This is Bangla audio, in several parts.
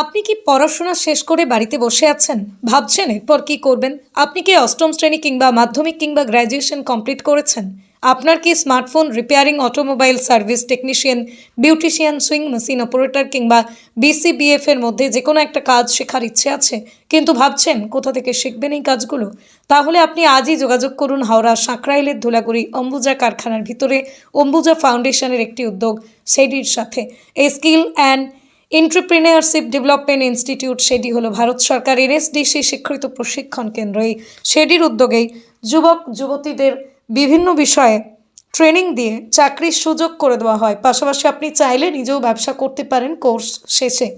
আপনি কি পড়াশোনা শেষ করে বাড়িতে বসে আছেন? ভাবছেন এরপর কি করবেন? আপনি কি অষ্টম শ্রেণি কিংবা মাধ্যমিক কিংবা গ্র্যাজুয়েশন কমপ্লিট করেছেন? আপনার কি smartphone repairing automobile service technician beautician sewing machine operator কিংবা বিসিবিএফ এর মধ্যে যে কোনো একটা কাজ শেখার ইচ্ছে আছে? কিন্তু ভাবছেন কোথা থেকে শিখবেন এই কাজগুলো? তাহলে আপনি আজই যোগাযোগ করুন হাওড়া সাঁকরাইলের ধুলাগুড়ি অম্বুজা কারখানার ভিতরে অম্বুজা ফাউন্ডেশনের একটি উদ্যোগ, সেডির সাথে। এই skill and entrepreneurship development institute সেটি হলো ভারত সরকার এনএসডিসি স্বীকৃত প্রশিক্ষণ কেন্দ্র এই সেডির উদ্যোগেই যুবক, যুবতীদের বিভিন্ন বিষয়ে ট্রেনিং দিয়ে চাকরির সুযোগ করে দেওয়া হয়। পাশাপাশি আপনি চাইলে নিজেও ব্যবসা করতে পারেন কোর্স শেষে।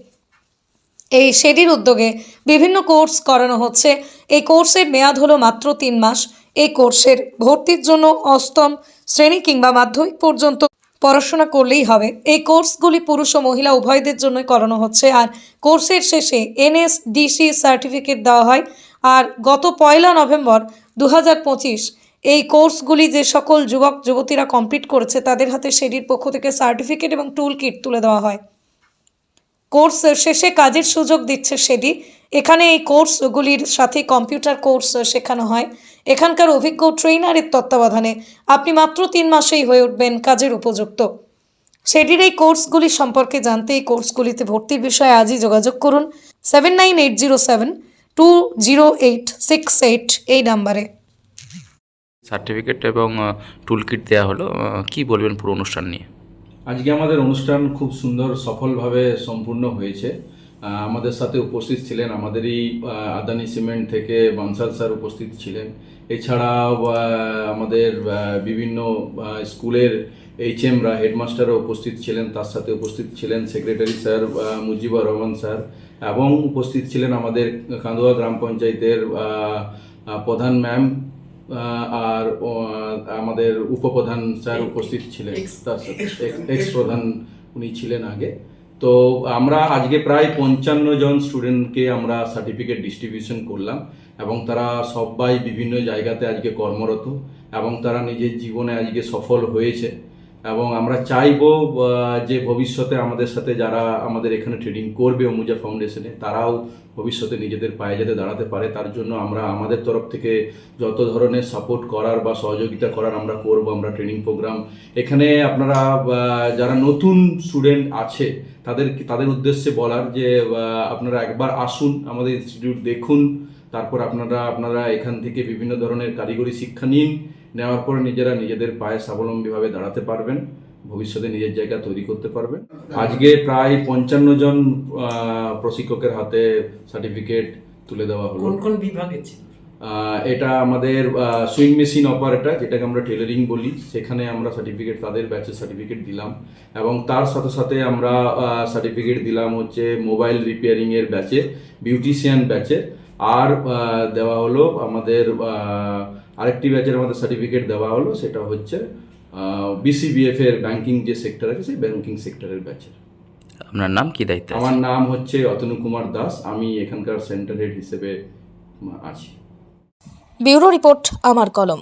এই সেডির উদ্যোগে বিভিন্ন কোর্স করানো হচ্ছে। এই কোর্সের মেয়াদ হলো মাত্র তিন মাস। এই কোর্সের ভর্তির জন্য অষ্টম শ্রেণি কিংবা মাধ্যমিক পর্যন্ত পড়াশোনা করলেই হবে। এই কোর্সগুলি পুরুষ ও মহিলা উভয়দের জন্য করানো হচ্ছে। আর কোর্সের শেষে এনএসডিসি সার্টিফিকেট দেওয়া হয়। আর গত পয়লা নভেম্বর দু হাজার পঁচিশ এই কোর্সগুলি যে সকল যুবক, যুবতীরা কমপ্লিট করেছে, তাদের হাতে সেডির পক্ষ থেকে সার্টিফিকেট এবং টুল কিট তুলে দেওয়া হয়। কোর্স শেষে কাজের সুযোগ দিচ্ছে সেডি এখানে এই কোর্সগুলির সাথে কম্পিউটার কোর্স শেখানো হয়। এখানকার অভিজ্ঞ ট্রেনারের তত্ত্বাবধানে আপনি মাত্র তিন মাসেই হয়ে উঠবেন কাজের উপযুক্ত। সেটির এই কোর্সগুলি সম্পর্কে জানতে এই কোর্সগুলিতে ভর্তির বিষয়ে আজই যোগাযোগ করুন seven nine eight zero seven two zero eight six eight এই নাম্বারে। সার্টিফিকেট এবং টুল কিট দেওয়া হলো কি বলবেন পুরো অনুষ্ঠান নিয়ে? আজকে আমাদের অনুষ্ঠান খুব সুন্দর সফলভাবে সম্পূর্ণ হয়েছে। আমাদের সাথে উপস্থিত ছিলেন আমাদেরই আদানি সিমেন্ট থেকে বানসাল স্যার উপস্থিত ছিলেন। এছাড়াও আমাদের বিভিন্ন স্কুলের এইচএমরা হেডমাস্টারও উপস্থিত ছিলেন তার সাথে উপস্থিত ছিলেন secretary sir Mujibur Rahman sir এবং উপস্থিত ছিলেন আমাদের কান্দুয়া গ্রাম পঞ্চায়েতের প্রধান ম্যাম আর আমাদের উপপ্রধান স্যার উপস্থিত ছিলেন তার সাথে এক্স প্রধান উনি ছিলেন আগে। তো আমরা আজকে প্রায় পঞ্চান্ন জন স্টুডেন্টকে আমরা সার্টিফিকেট ডিস্ট্রিবিউশন করলাম এবং তারা সবাই বিভিন্ন জায়গাতে আজকে কর্মরত এবং তারা নিজের জীবনে আজকে সফল হয়েছে। এবং আমরা চাইব যে ভবিষ্যতে আমাদের সাথে যারা আমাদের এখানে ট্রেডিং করবে অমুজা ফাউন্ডেশনে তারাও ভবিষ্যতে নিজেদের পায়ে যাতে দাঁড়াতে পারে। তার জন্য আমরা আমাদের তরফ থেকে যত ধরনের সাপোর্ট করার বা সহযোগিতা করার আমরা করব, আমরা ট্রেনিং প্রোগ্রাম এখানে আপনারা যারা নতুন স্টুডেন্ট আছে, তাদের তাদের উদ্দেশ্যে বলার যে আপনারা একবার আসুন আমাদের ইনস্টিটিউট দেখুন। তারপর আপনারা আপনারা এখান থেকে বিভিন্ন ধরনের কারিগরি শিক্ষা নিন। নেওয়ার পরে নিজেরা নিজেদের পায়ে স্বাবলম্বীভাবে দাঁড়াতে পারবেন ভবিষ্যতে নিজের জায়গা তৈরি করতে পারবেন। আজকে প্রায় পঞ্চান্ন জন প্রশিক্ষকের হাতে সার্টিফিকেট তুলে দেওয়া হলো। কোন কোন বিভাগে এটা আমাদের সুইং মেশিন অপারেটর যেটাকে আমরা টেলারিং বলি সেখানে আমরা সার্টিফিকেট তাদের ব্যাচের সার্টিফিকেট দিলাম। এবং তার সাথে সাথে আমরা সার্টিফিকেট দিলাম হচ্ছে মোবাইল রিপেয়ারিং এর ব্যাচে বিউটিশিয়ান ব্যাচে। আর দেওয়া হলো আমাদের আরেকটি ব্যাচের আমাদের সার্টিফিকেট দেওয়া হলো সেটা হচ্ছে বিসিবিএফ এর ব্যাংকিং যে সেক্টর আছে সেই ব্যাংকিং সেক্টরের ব্যাচের। আপনার নাম কি দায়িত্ব আমার নাম হচ্ছে অতনু কুমার দাস আমি এখানকার সেন্টার হেড হিসেবে আছি। ব্যুরো রিপোর্ট আমার কলম।